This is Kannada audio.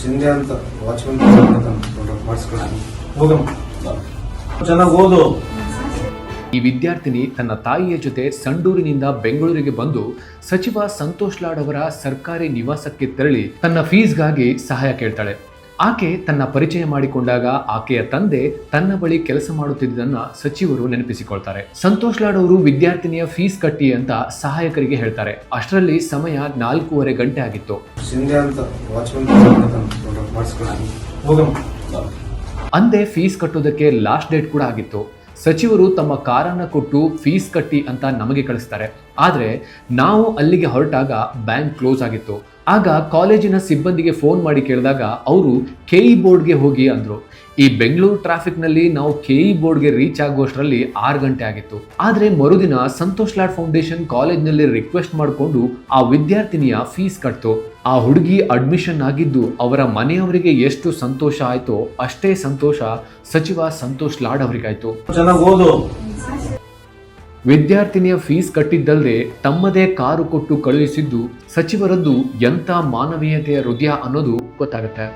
ಶಿಂದೆ ಅಂತ ವಾಚ್ಮನ್ ಚೆನ್ನಾಗಿ ಓದು. ಈ ವಿದ್ಯಾರ್ಥಿನಿ ತನ್ನ ತಾಯಿಯ ಜೊತೆ ಸಂಡೂರಿನಿಂದ ಬೆಂಗಳೂರಿಗೆ ಬಂದು ಸಚಿವ ಸಂತೋಷ್ ಲಾಡ್ ಅವರ ಸರ್ಕಾರಿ ನಿವಾಸಕ್ಕೆ ತೆರಳಿ ತನ್ನ ಫೀಸ್ಗಾಗಿ ಸಹಾಯ ಕೇಳ್ತಾಳೆ. ಆಕೆ ತನ್ನ ಪರಿಚಯ ಮಾಡಿಕೊಂಡಾಗ ಆಕೆಯ ತಂದೆ ತನ್ನ ಬಳಿ ಕೆಲಸ ಮಾಡುತ್ತಿದ್ದನ್ನ ಸಚಿವರು ನೆನಪಿಸಿಕೊಳ್ತಾರೆ. ಸಂತೋಷ್ ಲಾಡ್ ಅವರು ವಿದ್ಯಾರ್ಥಿನಿಯ ಫೀಸ್ ಕಟ್ಟಿ ಅಂತ ಸಹಾಯಕರಿಗೆ ಹೇಳ್ತಾರೆ. ಅಷ್ಟರಲ್ಲಿ ಸಮಯ ನಾಲ್ಕೂವರೆ ಗಂಟೆ ಆಗಿತ್ತು. ಅಂದೇ ಫೀಸ್ ಕಟ್ಟೋದಕ್ಕೆ ಲಾಸ್ಟ್ ಡೇಟ್ ಕೂಡ ಆಗಿತ್ತು. ಸಚಿವರು ತಮ್ಮ ಕಾರನ್ನ ಕೊಟ್ಟು ಫೀಸ್ ಕಟ್ಟಿ ಅಂತ ನಮಗೆ ಕಳಿಸ್ತಾರೆ. ಆದರೆ ನಾವು ಅಲ್ಲಿಗೆ ಹೊರಟಾಗ ಬ್ಯಾಂಕ್ ಕ್ಲೋಸ್ ಆಗಿತ್ತು. ಆಗ ಕಾಲೇಜಿನ ಸಿಬ್ಬಂದಿಗೆ ಫೋನ್ ಮಾಡಿ ಕೇಳಿದಾಗ ಅವರು ಕೆ ಇ ಬೋರ್ಡ್ಗೆ ಹೋಗಿ ಅಂದರು. ಈ ಬೆಂಗಳೂರು ಟ್ರಾಫಿಕ್ನಲ್ಲಿ ನಾವು ಕೆ ಇ ಬೋರ್ಡ್ಗೆ ರೀಚ್ ಆಗುವಷ್ಟರಲ್ಲಿ ಆರು ಗಂಟೆ ಆಗಿತ್ತು. ಆದರೆ ಮರುದಿನ ಸಂತೋಷ್ ಲಾಡ್ ಫೌಂಡೇಶನ್ ಕಾಲೇಜ್ನಲ್ಲಿ ರಿಕ್ವೆಸ್ಟ್ ಮಾಡಿಕೊಂಡು ಆ ವಿದ್ಯಾರ್ಥಿನಿಯ ಫೀಸ್ ಕಟ್ತು. ಆ ಹುಡುಗಿ ಅಡ್ಮಿಷನ್ ಆಗಿದ್ದು ಅವರ ಮನೆಯವರಿಗೆ ಎಷ್ಟು ಸಂತೋಷ ಆಯಿತೋ ಅಷ್ಟೇ ಸಂತೋಷ ಸಚಿವ ಸಂತೋಷ್ ಲಾಡ್ ಅವರಿಗಾಯ್ತು. ಚೆನ್ನಾಗಿ ಓದು. ವಿದ್ಯಾರ್ಥಿನಿಯ ಫೀಸ್ ಕಟ್ಟಿದ್ದಲ್ಲದೆ ತಮ್ಮದೇ ಕಾರು ಕೊಟ್ಟು ಕಳುಹಿಸಿದ್ದು ಸಚಿವರದ್ದು ಎಂಥ ಮಾನವೀಯತೆಯ ಹೃದಯ ಅನ್ನೋದು ಗೊತ್ತಾಗುತ್ತೆ.